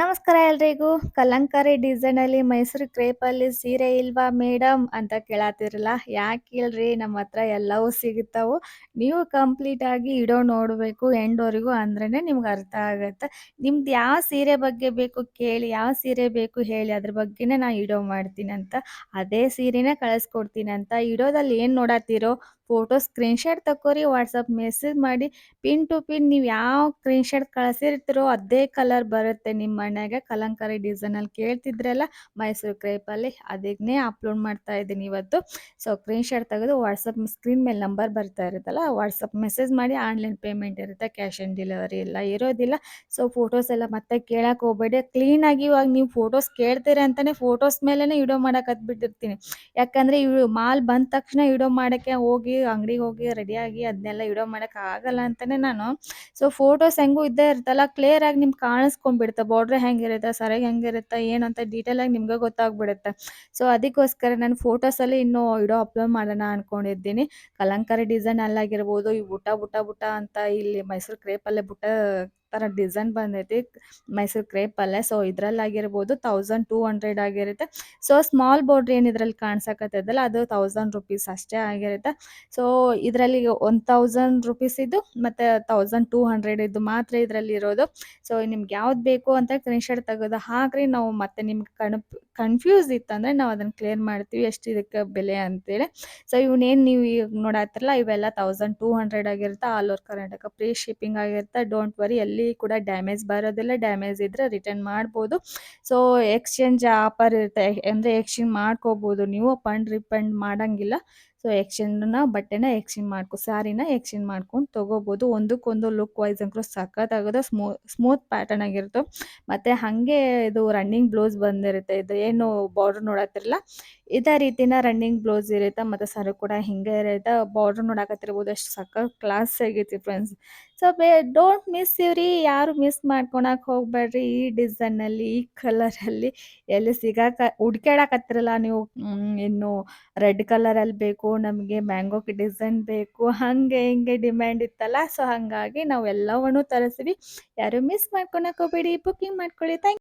ನಮಸ್ಕಾರ ಎಲ್ರಿಗೂ. ಕಲಂಕಾರಿ ಡಿಸೈನ್ ಅಲ್ಲಿ ಮೈಸೂರು ಕ್ರೇಪ್ ಅಲ್ಲಿ ಸೀರೆ ಇಲ್ವಾ ಮೇಡಮ್ ಅಂತ ಕೇಳತ್ತಿರಲ್ಲ ಯಾಕೆ ಇಲ್ರಿ? ನಮ್ಮ ಹತ್ರ ಎಲ್ಲವೂ ಸಿಗುತ್ತಾವು. ನೀವು ಕಂಪ್ಲೀಟ್ ಆಗಿ ಇಡೋ ನೋಡಬೇಕು ಎಂಡೋರಿಗೂ ಅಂದ್ರೇ ನಿಮ್ಗೆ ಅರ್ಥ ಆಗುತ್ತೆ. ನಿಮ್ದು ಯಾವ ಸೀರೆ ಬಗ್ಗೆ ಬೇಕು ಕೇಳಿ, ಯಾವ ಸೀರೆ ಬೇಕು ಹೇಳಿ ಅದ್ರ ಬಗ್ಗೆನೇ ನಾ ಇಡೋ ಮಾಡ್ತೀನಿ ಅಂತ. ಅದೇ ಸೀರೆನೇ ಕಳಿಸ್ಕೊಡ್ತೀನಿ ಅಂತ. ಇಡೋದಲ್ಲಿ ಏನು ನೋಡತ್ತೀರೋ ಫೋಟೋ ಸ್ಕ್ರೀನ್ಶಾಟ್ ತಕೋರಿ ವಾಟ್ಸಪ್ ಮೆಸೇಜ್ ಮಾಡಿ. ಪಿನ್ ಟು ಪಿನ್ ನೀವು ಯಾವ ಸ್ಕ್ರೀನ್ಶಾಟ್ ಕಳಿಸಿರ್ತೀರೋ ಅದೇ ಕಲರ್ ಬರುತ್ತೆ ನಿಮ್ಮ ಮನೆಗೆ ಕಲಂಕಾರಿ ಡಿಸೈನಲ್ಲಿ ಕೇಳ್ತಿದ್ರಲ್ಲ? ಮೈಸೂರು ಕ್ರೇಪಲ್ಲಿ ಅದನ್ನೇ ಅಪ್ಲೋಡ್ ಮಾಡ್ತಾ ಇದ್ದೀನಿ ಇವತ್ತು. ಸೊ ಸ್ಕ್ರೀನ್ ಶಾಟ್ ತೆಗೆದು ವಾಟ್ಸಪ್ ಸ್ಕ್ರೀನ್ ಮೇಲೆ ನಂಬರ್ ಬರ್ತಾ ಇರುತ್ತಲ್ಲ ವಾಟ್ಸಪ್ ಮೆಸೇಜ್ ಮಾಡಿ ಆನ್ಲೈನ್ ಪೇಮೆಂಟ್ ಇರುತ್ತೆ ಕ್ಯಾಶ್ ಆನ್ ಡೆಲಿವರಿ ಎಲ್ಲ ಇರೋದಿಲ್ಲ. ಸೊ ಫೋಟೋಸ್ ಎಲ್ಲ ಮತ್ತೆ ಕೇಳಕ್ಕೆ ಹೋಗ್ಬೇಡಿ. ಆಗಿ ಇವಾಗ ನೀವು ಫೋಟೋಸ್ ಕೇಳ್ತೀರ ಅಂತಾನೆ ಫೋಟೋಸ್ ಮೇಲೇ ವಿಡಿಯೋ ಮಾಡಕ್ಕೆ ಹತ್ಬಿಟ್ಟಿರ್ತೀನಿ. ಯಾಕಂದ್ರೆ ಇವ್ ಮಾಲ್ ಬಂದ ತಕ್ಷಣ ವಿಡಿಯೋ ಮಾಡಕ್ಕೆ ಹೋಗಿ, ಅಂಗಡಿಗೆ ಹೋಗಿ ರೆಡಿಯಾಗಿ ಅದನ್ನೆಲ್ಲ ವಿಡಿಯೋ ಆಗಲ್ಲ ಅಂತಾನೆ ನಾನು. ಸೊ ಫೋಟೋಸ್ ಹೆಂಗೂ ಇದ್ದೇ ಇರುತ್ತಲ್ಲ ಕ್ಲಿಯರ್ ಆಗಿ ನಿಮ್ಗೆ ಕಾಣಿಸ್ಕೊಂಡ್ಬಿಡ್ತಾ ಬಾರ್ಡ್ರ್ ಹೆಂಗಿರುತ್ತೆ, ಸರಿಯಾಗಿ ಹೆಂಗಿರುತ್ತೆ, ಏನು ಅಂತ ಡೀಟೇಲ್ ಆಗಿ ನಿಮ್ಗೆ ಗೊತ್ತಾಗ್ಬಿಡುತ್ತೆ. ಸೊ ಅದಕ್ಕೋಸ್ಕರ ನಾನು ಫೋಟೋಸಲ್ಲಿ ಇನ್ನೂ ವಿಡಿಯೋ ಅಪ್ಲೋಡ್ ಮಾಡೋಣ ಅನ್ಕೊಂಡಿದ್ದೀನಿ. ಕಲಂಕಾರಿ ಡಿಸೈನ್ ಅಲ್ಲಾಗಿರ್ಬೋದು, ಈ ಬುಟ್ಟ ಬುಟ್ಟ ಬುಟ್ಟ ಅಂತ ಇಲ್ಲಿ ಮೈಸೂರು ಕ್ರೇಪಲ್ಲೇ ಬುಟ್ಟ ಥರ ಡಿಸೈನ್ ಬಂದೈತಿ. ಮೈಸೂರು ಕ್ರೇಪಲ್ಲೇ ಸೊ ಇದ್ರಲ್ಲಾಗಿರ್ಬೋದು ತೌಸಂಡ್ ಟೂ ಹಂಡ್ರೆಡ್ ಆಗಿರುತ್ತೆ. ಸೊ ಸ್ಮಾಲ್ ಬಾರ್ಡ್ರ್ ಏನು ಇದ್ರಲ್ಲಿ ಕಾಣಿಸಕತ್ತದಲ್ಲ ಅದು ತೌಸಂಡ್ ರುಪೀಸ್ ಅಷ್ಟೇ ಆಗಿರುತ್ತೆ. ಸೊ ಇದರಲ್ಲಿ ಒನ್ ತೌಸಂಡ್ ರುಪೀಸ್ ಇದ್ದು ಮತ್ತು ತೌಸಂಡ್ ಟೂ ಹಂಡ್ರೆಡ್ ಇದ್ದು ಮಾತ್ರ ಇದರಲ್ಲಿ ಇರೋದು. ಸೊ ನಿಮ್ಗೆ ಯಾವ್ದು ಬೇಕು ಅಂತ ಕ್ರೀನ್ಶಾಟ್ ತೆಗೆದು ಹಾಕ್ರಿ. ನಾವು ಮತ್ತೆ ನಿಮ್ಗೆ ಕಣ್ಪ್ ಕನ್ಫ್ಯೂಸ್ ಇತ್ತಂದರೆ ನಾವು ಅದನ್ನ ಕ್ಲಿಯರ್ ಮಾಡ್ತೀವಿ ಎಷ್ಟು ಇದಕ್ಕೆ ಬೆಲೆ ಅಂತೇಳಿ. ಸೊ ಇವನೇನು ನೀವು ಈಗ ನೋಡಾತಿರಲ್ಲ, ಇವೆಲ್ಲ ತೌಸಂಡ್ ಟೂ ಹಂಡ್ರೆಡ್ ಆಗಿರುತ್ತೆ. All over Karnataka free shipping ಆಗಿರುತ್ತೆ. ಡೋಂಟ್ ವರಿ ಎಲ್ಲಿ ಕೂಡ ಡ್ಯಾಮೇಜ್ ಬರೋದಿಲ್ಲ ಡ್ಯಾಮೇಜ್ ಇದ್ರೆ ರಿಟರ್ನ್ ಮಾಡ್ಬೋದು. ಸೊ ಎಕ್ಸ್ಚೇಂಜ್ ಆಫರ್ ಇರುತ್ತೆ. ಅಂದರೆ ಎಕ್ಸ್ಚೇಂಜ್ ಮಾಡ್ಕೋಬೋದು. ನೀವು ಫಂಡ್ ರಿಫಂಡ್ ಮಾಡೋಂಗಿಲ್ಲ. ಸೊ ಎಕ್ಸ್ಚೇಂಜ್ನ ಬಟ್ಟೆನ ಎಕ್ಸ್ಚೇಂಜ್ ಮಾಡ್ಕೊ ಸ್ಯಾರಿನ ಎಕ್ಸ್ಚೇಂಜ್ ಮಾಡ್ಕೊಂಡು ತೊಗೋಬೋದು. ಒಂದಕ್ಕೊಂದು ಲುಕ್ ವೈಸ್ ಅಂತೂ ಸಖತ್ತಾಗೋದು, ಸ್ಮೂ ಸ್ಮೂತ್ ಪ್ಯಾಟರ್ನ್ ಆಗಿರುತ್ತೆ. ಮತ್ತು ಹಾಗೆ ಇದು ರನ್ನಿಂಗ್ ಬ್ಲೌಸ್ ಬಂದಿರುತ್ತೆ. ಇದು ಏನು ಬಾರ್ಡ್ರ್ ನೋಡತ್ತಿರಲ್ಲ ಇದೇ ರೀತಿನ ರನ್ನಿಂಗ್ ಬ್ಲೌಸ್ ಇರುತ್ತೆ. ಮತ್ತು ಸರ ಕೂಡ ಹಿಂಗೆ ಇರುತ್ತೆ. ಬಾರ್ಡ್ರ್ ನೋಡಕತ್ತಿರ್ಬೋದು. ಅಷ್ಟು ಸಖತ್ ಕ್ಲಾಸ್ ಆಗೈತಿ ಫ್ರೆಂಡ್ಸ್ ಸೊ ಬೇ ಡೋಂಟ್ ಮಿಸ್ ಇವ್ರಿ. ಯಾರು ಮಿಸ್ ಮಾಡ್ಕೊಳಕ್ಕೆ ಹೋಗ್ಬೇಡ್ರಿ. ಈ ಡಿಸೈನಲ್ಲಿ ಈ ಕಲರಲ್ಲಿ ಎಲ್ಲಿ ಸಿಗಾಕ, ಹುಡ್ಕ್ಯಾಡಕತ್ತಿರಲ್ಲ ನೀವು. ಇನ್ನು ರೆಡ್ ಕಲರಲ್ಲಿ ಬೇಕು, ನಮಗೆ ಮ್ಯಾಂಗೋ ಡಿಸೈನ್ ಬೇಕು. ಹಾಗೆ ಹಿಂಗೆ ಡಿಮ್ಯಾಂಡ್ ಇತ್ತಲ್ಲ. ಸೊ ಹಾಗಾಗಿ ನಾವು ಎಲ್ಲವನ್ನೂ ತರಿಸ್ವಿ. ಯಾರು ಮಿಸ್ ಮಾಡ್ಕೊಳಕ್ಕೆ ಹೋಗ್ಬೇಡಿ. ಬುಕ್ಕಿಂಗ್ ಮಾಡ್ಕೊಳ್ಳಿ. ಥ್ಯಾಂಕ್